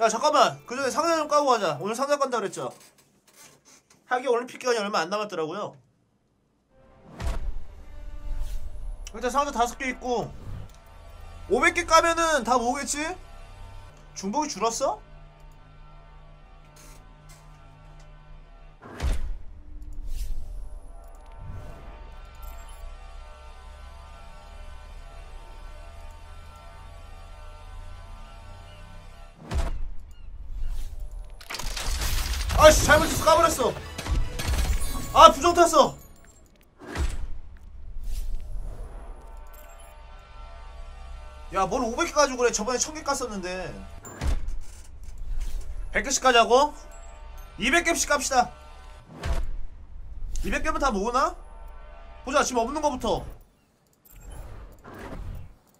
야 잠깐만. 그 전에 상자 좀 까고 가자. 오늘 상자 깐다 그랬죠? 하기 올림픽 기간이 얼마 안 남았더라고요. 일단 상자 다섯 개 있고. 500개 까면은 다 모으겠지? 중복이 줄었어? 아씨 잘못해서 까버렸어. 아 부정 탔어. 야 뭘 500개 가지고 그래. 저번에 1000개 깠었는데. 100개씩 가자고? 200개씩 깝시다. 200개면 다 모으나? 보자 지금 없는 거부터.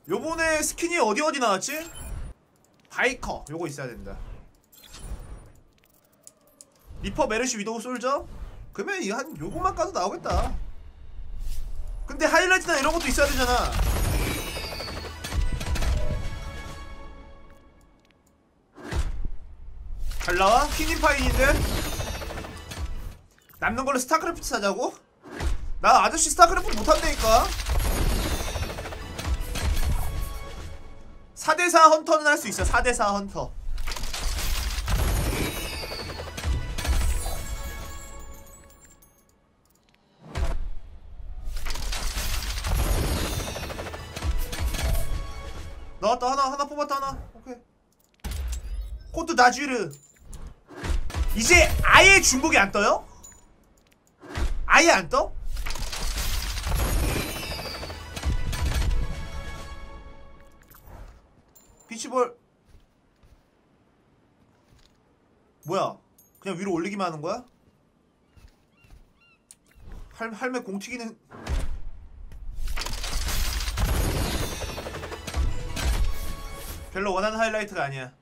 요번에 스킨이 어디 어디 나왔지? 바이커. 요거 있어야 된다 리퍼 메르시 위도우 솔저? 그러면 이한 요것만 까도 나오겠다 근데 하이라이트나 이런 것도 있어야 되잖아 잘 나와? 휘닝파인인데? 남는 걸로 스타크래프트 사자고? 나 아저씨 스타크래프트 못한다니까 4대4 헌터는 할 수 있어 4대4 헌터 나왔다 하나 하나 뽑았다 하나 오케이 코트 나주르 이제 아예 중복이 안 떠요? 아예 안 떠? 비치볼 뭐야 그냥 위로 올리기만 하는 거야? 할, 할매 공 튀기는 별로 원하는 하이라이트가 아니야.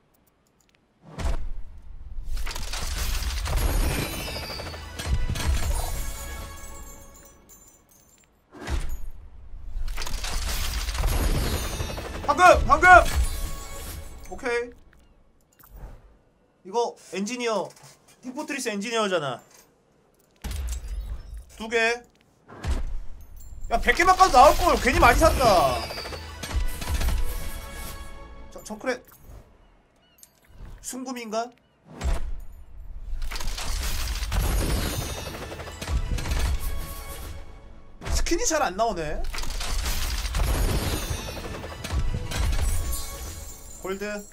방금! 방금! 오케이. 이거 엔지니어 팀포트리스 엔지니어잖아. 두개. 야 100개만 까도 나올걸. 괜히 많이 샀다 저, 정크렛 순금인가? 스킨이 잘 안 나오네. 골드.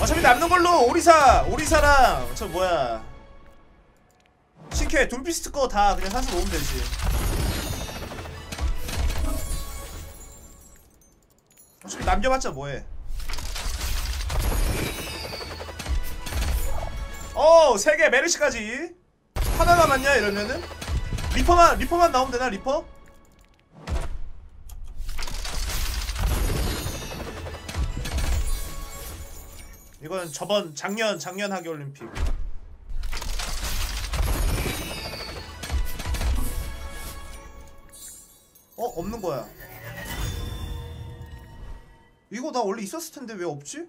어차피 남는 걸로 오리사 오리사랑. 저 뭐야. 신캐 돈피스트 거 다 그냥 사서 놓으면 되지 남겨봤자 뭐해? 어, 세 개 메르시까지. 하나 남았냐 이러면은? 리퍼만 리퍼만 나오면 되나 리퍼? 이건 저번 작년 작년 하계 올림픽 나 원래 있었을 텐데 왜 없지?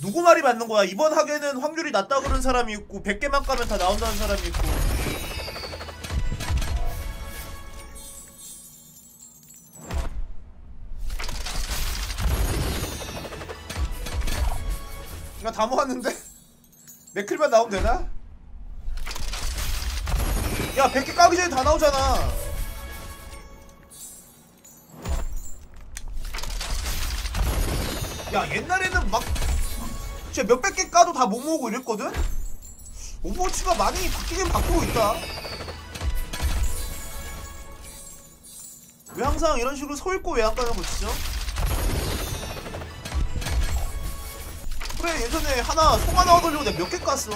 누구 말이 맞는 거야? 이번 학에는 확률이 낮다 그런 사람이 있고 100개만 까면 다 나온다는 사람이 있고 나다 모았는데 맥클만 나오면 되나? 야 100개 까기 전에 다 나오잖아 야 옛날에는 막 진짜 몇백 개 까도 다 못 모으고 이랬거든? 오버워치가 많이 바뀌긴 바뀌고 있다 왜 항상 이런 식으로 서 있고 왜 안 까는 거지죠? 그래 예전에 하나 송 하나 얻으려고 내가 몇 개 깠어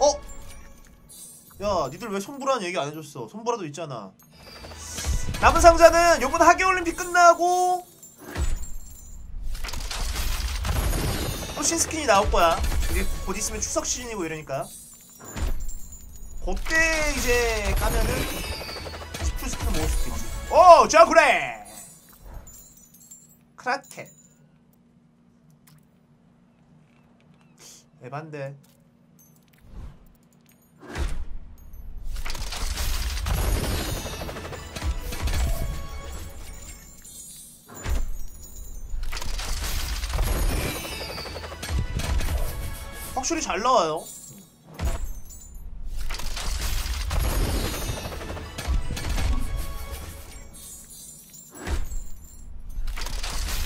어? 야 니들 왜 손보라는 얘기 안 해줬어? 손보라도 있잖아. 남은 상자는 요번 하계올림픽 끝나고 또 신스킨이 나올 거야. 이게 곧 있으면 추석 시즌이고 이러니까. 그때 이제 까면은 10풀 스킬 먹을 수 있겠지 오! 자 그래! 크라켓 에반데 확실히 잘 나와요.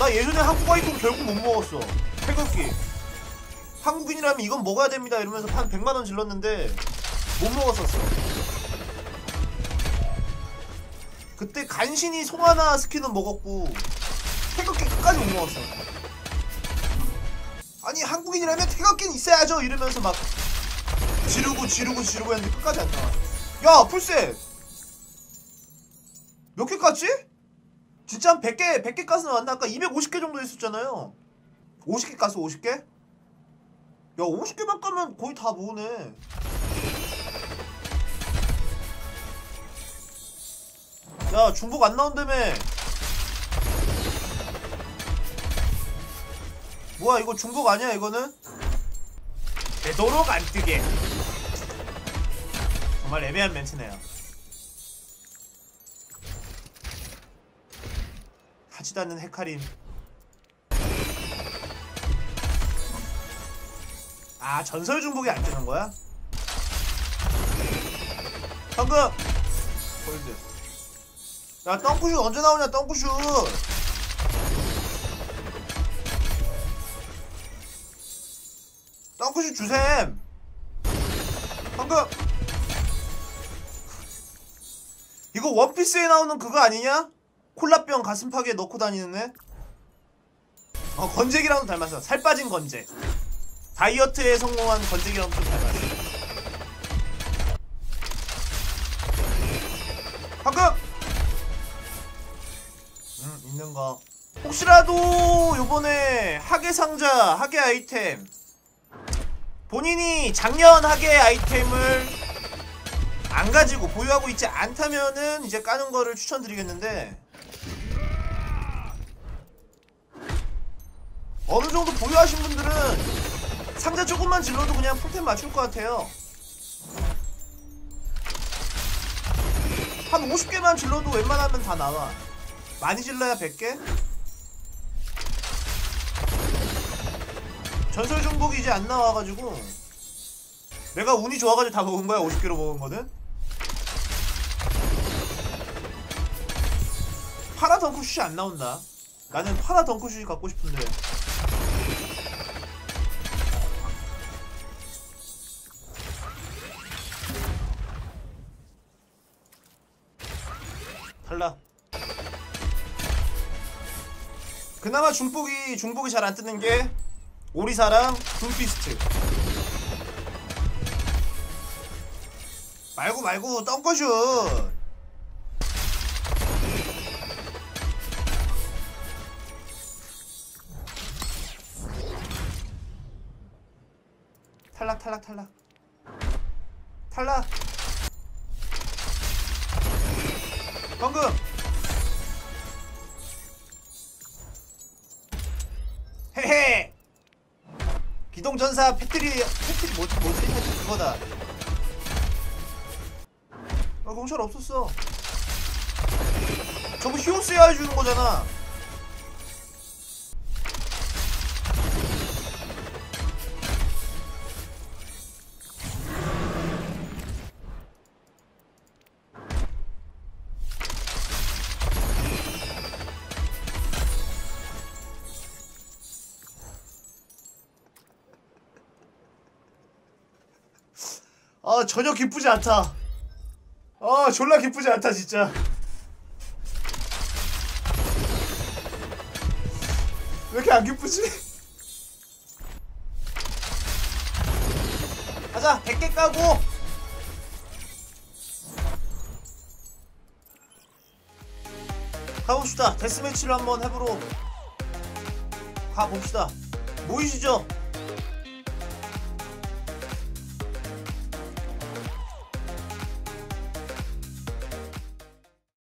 나 예전에 한국 아이폰 결국 못 먹었어. 태극기. 한국인이라면 이건 먹어야 됩니다 이러면서 한 100만원 질렀는데 못 먹었었어. 그때 간신히 송하나 스킨은 먹었고 태극기 끝까지 못 먹었어 아니 한국인이라면 태극기는 있어야죠 이러면서 막 지르고 지르고 지르고 했는데 끝까지 안 나와 야 풀셋 몇 개 깠지? 진짜 한 100개 100개 가스 나왔나? 아까 250개 정도 했었잖아요 50개 가스 50개? 야 50개만 까면 거의 다 모으네 야 중복 안 나온다며 뭐야 이거 중복 아니야 이거는? 되도록 안 뜨게. 정말 애매한 멘트네요. 하지도 않는 헤카림. 아 전설 중복이 안 뜨는 거야? 방금! 홀드. 야 덩크슛 언제 나오냐 덩크슛 덩크슛 주셈. 방금. 이거 원피스에 나오는 그거 아니냐? 콜라병 가슴팍에 넣고 다니는 애? 어 건재기랑도 닮았어. 살 빠진 건재 다이어트에 성공한 건재기랑 좀 닮았어. 방금! 음 있는 거. 혹시라도 요번에 하계 상자 하계 아이템 본인이 작년 하계 아이템을 안 가지고 보유하고 있지 않다면은 이제 까는 거를 추천드리겠는데 어느 정도 보유하신 분들은 상자 조금만 질러도 그냥 풀템 맞출 것 같아요. 한 50개만 질러도 웬만하면 다 나와. 많이 질러야 100개? 전설 중복이 이제 안 나와가지고 내가 운이 좋아가지고 다 먹은 거야 50개로 먹은 거는 파라 덩크슛이 안 나온다. 나는 파라 덩크슛이 갖고 싶은데. 탈락 그나마 중복이 중복이 잘 안 뜨는 게 오리사랑 둠피스트. 말고 말고 덩커슛. 탈락 탈락 탈락. 탈락. 방금 기동 전사 패트리 패트리 뭐지 뭐지 그거다. 아 공철 없었어. 저거 히오스야 해주는 거잖아 아 전혀 기쁘지 않다. 아 졸라 기쁘지 않다 진짜. 왜 이렇게 안 기쁘지? 가자 100개 까고. 가봅시다. 데스매치를 한번 해보러 가봅시다. 모이시죠